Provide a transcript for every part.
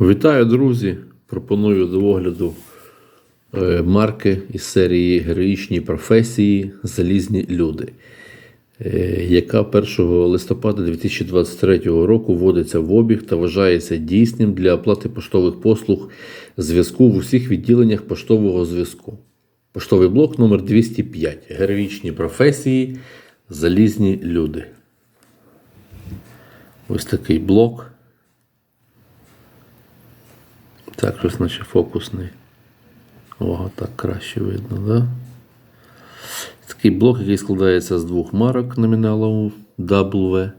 Вітаю, друзі! Пропоную до огляду е, марки із серії Героїчні професії Залізні люди, е, яка 1 листопада 2023 року вводиться в обіг та вважається дійсним для оплати поштових послуг зв'язку в усіх відділеннях поштового зв'язку. Поштовий блок номер 205 Героїчні професії Залізні люди. Ось такий блок. Так, щось наче фокусний. О, так краще видно, да? Такий блок, який складається з двох марок номіналом W.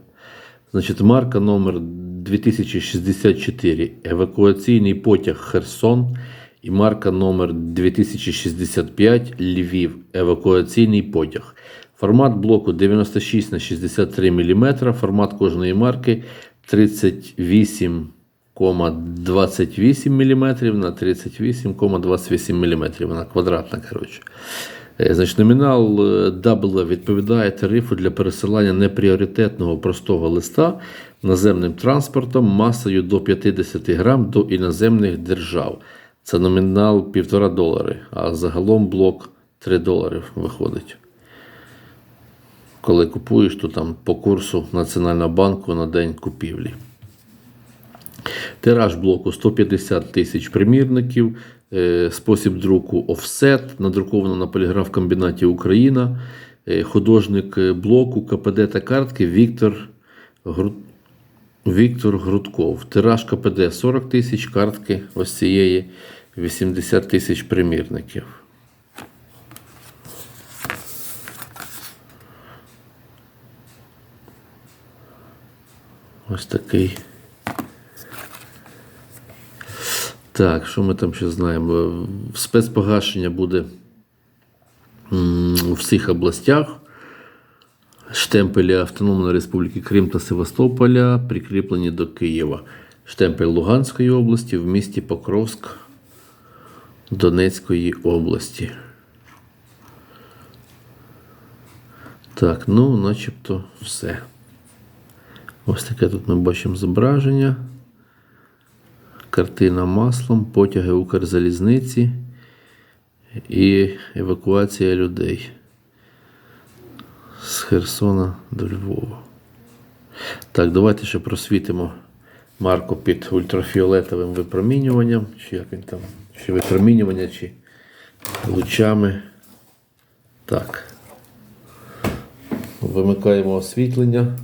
Значить, марка номер 2064 евакуаційний потяг Херсон. І марка номер 2065 Львів. Евакуаційний потяг. Формат блоку 96 на 63 мм. Формат кожної марки 38 0,28 мм на 38,28 мм. Вона квадратна, коротше. Е, Значить, номінал W відповідає тарифу для пересилання непріоритетного простого листа наземним транспортом масою до 50 грам до іноземних держав. Це номінал 1,5 долари, а загалом блок 3 долари виходить. Коли купуєш, то там по курсу Національного банку на день купівлі. Тираж блоку 150 тисяч примірників, е, спосіб друку офсет, надруковано на поліграф-комбінаті Україна, е, художник е, блоку КПД та картки Віктор, Гру... Віктор Грудков. Тираж КПД 40 тисяч, картки ось цієї 80 тисяч примірників. Ось такий. Так, що ми там ще знаємо? Спецпогашення буде у всіх областях. Штемпелі Автономної Республіки Крим та Севастополя прикріплені до Києва. Штемпель Луганської області в місті Покровськ Донецької області. Так, ну, начебто все. Ось таке тут ми бачимо зображення. Картина маслом, потяги Укрзалізниці і евакуація людей з Херсона до Львова. Так, давайте ще просвітимо марку під ультрафіолетовим випромінюванням, чи як він там, чи випромінювання, чи лучами. Так. Вимикаємо освітлення.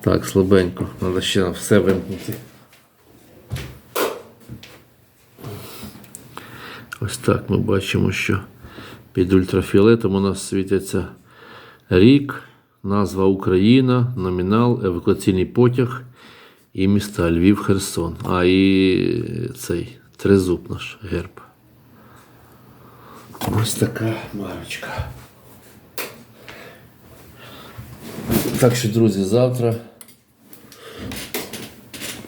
Так, слабенько, треба ще все вимкнути. Ось так ми бачимо, що під ультрафіолетом у нас світиться рік, назва Україна, номінал, евакуаційний потяг і міста Львів, Херсон. А і цей тризуб наш герб. Ось така марочка. Так що, друзі, завтра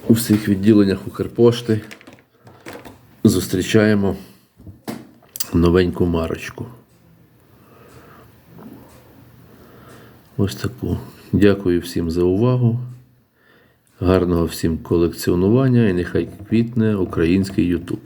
у всіх відділеннях Укрпошти зустрічаємо новеньку марочку. Ось таку. Дякую всім за увагу. Гарного всім колекціонування і нехай квітне український Ютуб.